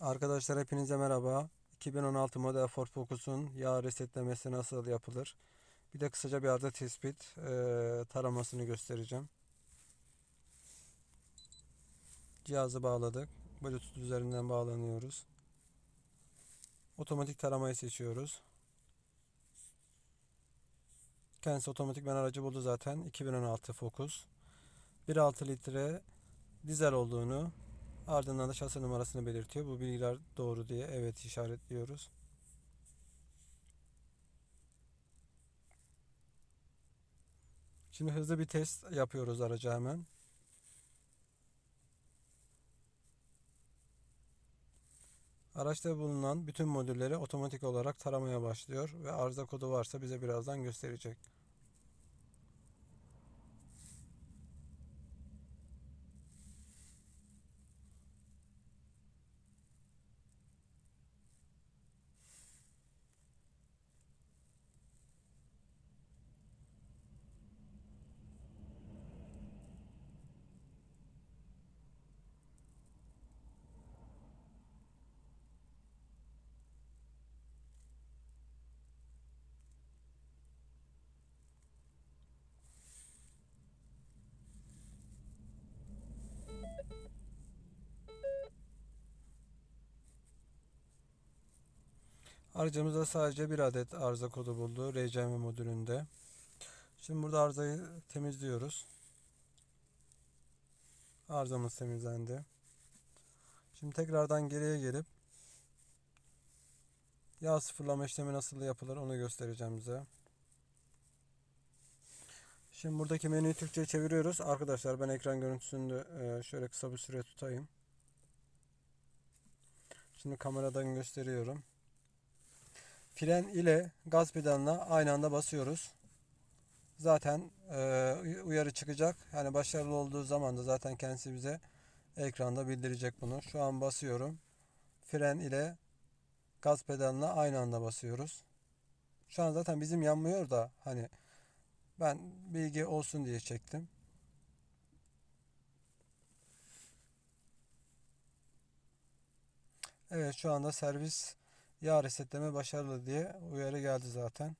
Arkadaşlar hepinize merhaba. 2016 model Ford Focus'un yağ resetlemesi nasıl yapılır? Bir de kısaca bir arıza tespit eee, taramasını göstereceğim. Cihazı bağladık. Bluetooth üzerinden bağlanıyoruz. Otomatik taramayı seçiyoruz. Kendisi otomatikman aracı buldu zaten. 2016 Focus. 1.6 litre dizel olduğunu Ardından da şase numarasını belirtiyor. Bu bilgiler doğru diye evet işaretliyoruz. Şimdi hızlı bir test yapıyoruz araca hemen. Araçta bulunan bütün modülleri otomatik olarak taramaya başlıyor ve arıza kodu varsa bize birazdan gösterecek. Aracımızda sadece bir adet arıza kodu buldu RCM modülünde. Şimdi burada arızayı temizliyoruz. Arızamız temizlendi. Şimdi tekrardan geriye gelip yağ sıfırlama işlemi nasıl yapılır onu göstereceğim bize. Şimdi buradaki menüyü Türkçe'ye çeviriyoruz. Arkadaşlar ben ekran görüntüsünü e, şöyle kısa bir süre tutayım. Şimdi kameradan gösteriyorum. Fren ile gaz pedalına aynı anda basıyoruz. Zaten e, uyarı çıkacak. Yani başarılı olduğu zaman da zaten kendisi bize ekranda bildirecek bunu. Şu an basıyorum. Fren ile gaz pedalına aynı anda basıyoruz. Şu an zaten bizim yanmıyor da hani ben bilgi olsun diye çektim. Evet şu anda servis yağ resetleme başarılı diye uyarı geldi zaten.